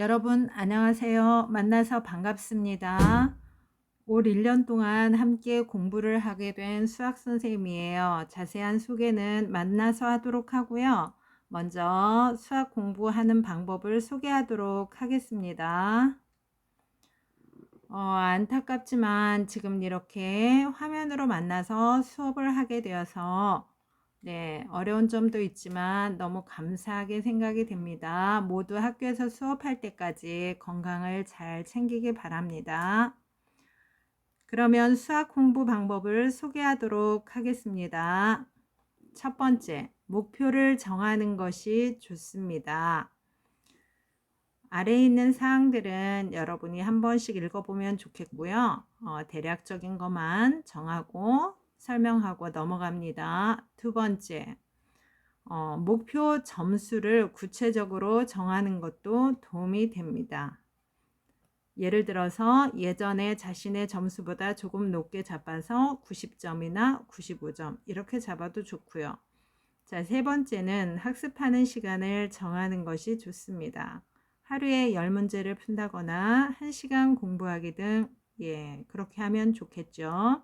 여러분 안녕하세요. 만나서 반갑습니다. 올 1년 동안 함께 공부를 하게 된 수학 선생님이에요. 자세한 소개는 만나서 하도록 하고요. 먼저 수학 공부하는 방법을 소개하도록 하겠습니다. 어, 안타깝지만 지금 이렇게 화면으로 만나서 수업을 하게 되어서 네, 어려운 점도 있지만 너무 감사하게 생각이 됩니다. 모두 학교에서 수업할 때까지 건강을 잘 챙기길 바랍니다. 그러면 수학 공부 방법을 소개하도록 하겠습니다. 첫 번째, 목표를 정하는 것이 좋습니다. 아래에 있는 사항들은 여러분이 한 번씩 읽어보면 좋겠고요. 어, 대략적인 것만 정하고 설명하고 넘어갑니다. 두 번째, 어, 목표 점수를 구체적으로 정하는 것도 도움이 됩니다. 예를 들어서 예전에 자신의 점수보다 조금 높게 잡아서 90점이나 95점 이렇게 잡아도 좋고요. 자, 세 번째는 학습하는 시간을 정하는 것이 좋습니다. 하루에 10문제를 푼다거나 1시간 공부하기 등 예, 그렇게 하면 좋겠죠.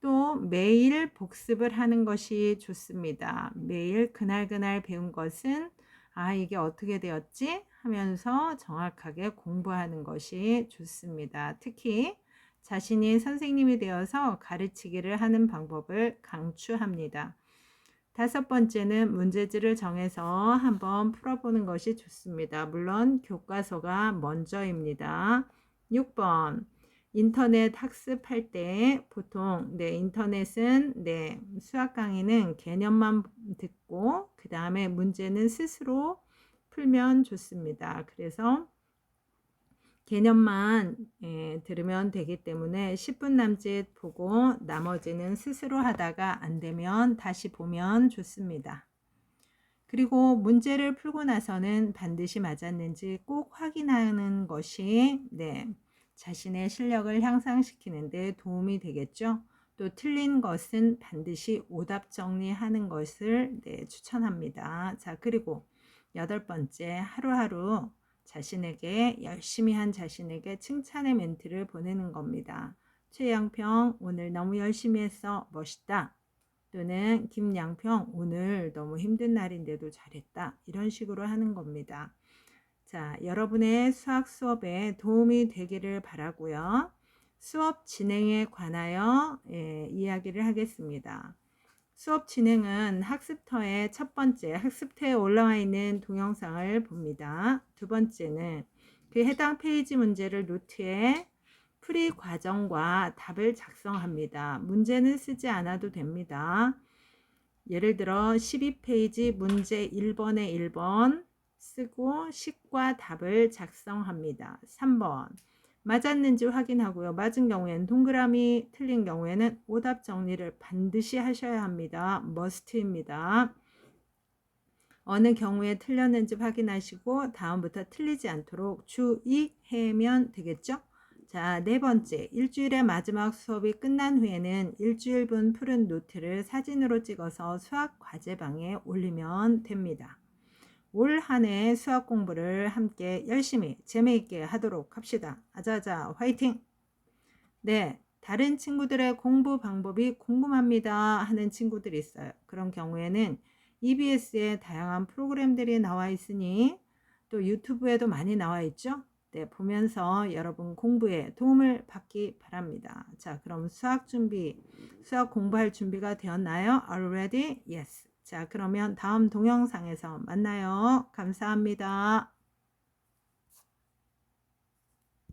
또 매일 복습을 하는 것이 좋습니다. 매일 그날그날 배운 것은 아, 이게 어떻게 되었지? 하면서 정확하게 공부하는 것이 좋습니다. 특히 자신이 선생님이 되어서 가르치기를 하는 방법을 강추합니다. 다섯 번째는 문제지를 정해서 한번 풀어보는 것이 좋습니다. 물론 교과서가 먼저입니다. 6번 인터넷 학습할 때 보통 네 인터넷은 네 수학 강의는 개념만 듣고 그 다음에 문제는 스스로 풀면 좋습니다. 그래서 개념만 예, 들으면 되기 때문에 10분 남짓 보고 나머지는 스스로 하다가 안 되면 다시 보면 좋습니다. 그리고 문제를 풀고 나서는 반드시 맞았는지 꼭 확인하는 것이 네, 자신의 실력을 향상시키는 데 도움이 되겠죠. 또 틀린 것은 반드시 오답 정리하는 것을 네, 추천합니다. 자, 그리고 여덟 번째, 하루하루 자신에게 열심히 한 자신에게 칭찬의 멘트를 보내는 겁니다. 최양평, 오늘 너무 열심히 했어. 멋있다. 또는 김양평, 오늘 너무 힘든 날인데도 잘했다. 이런 식으로 하는 겁니다. 자, 여러분의 수학 수업에 도움이 되기를 바라고요. 수업 진행에 관하여 예, 이야기를 하겠습니다. 수업 진행은 학습터의 첫 번째 학습터에 올라와 있는 동영상을 봅니다. 두 번째는 그 해당 페이지 문제를 노트에 풀이 과정과 답을 작성합니다. 문제는 쓰지 않아도 됩니다. 예를 들어 12페이지 문제 1번에 1번 쓰고 식과 답을 작성합니다. 3번 맞았는지 확인하고요. 맞은 경우에는 동그라미, 틀린 경우에는 오답 정리를 반드시 하셔야 합니다. 머스트입니다. 어느 경우에 틀렸는지 확인하시고 다음부터 틀리지 않도록 주의하면 되겠죠? 자, 네 번째. 일주일의 마지막 수업이 끝난 후에는 일주일분 푸른 노트를 사진으로 찍어서 수학 과제방에 올리면 됩니다. 올 한 해 수학 공부를 함께 열심히 재미있게 하도록 합시다. 아자아자 화이팅! 네, 다른 친구들의 공부 방법이 궁금합니다 하는 친구들이 있어요. 그런 경우에는 EBS에 다양한 프로그램들이 나와 있으니 또 유튜브에도 많이 나와 있죠. 네, 보면서 여러분 공부에 도움을 받기 바랍니다. 자, 그럼 수학 준비, 수학 공부할 준비가 되었나요? Already? Yes. 자, 그러면 다음 동영상에서 만나요. 감사합니다.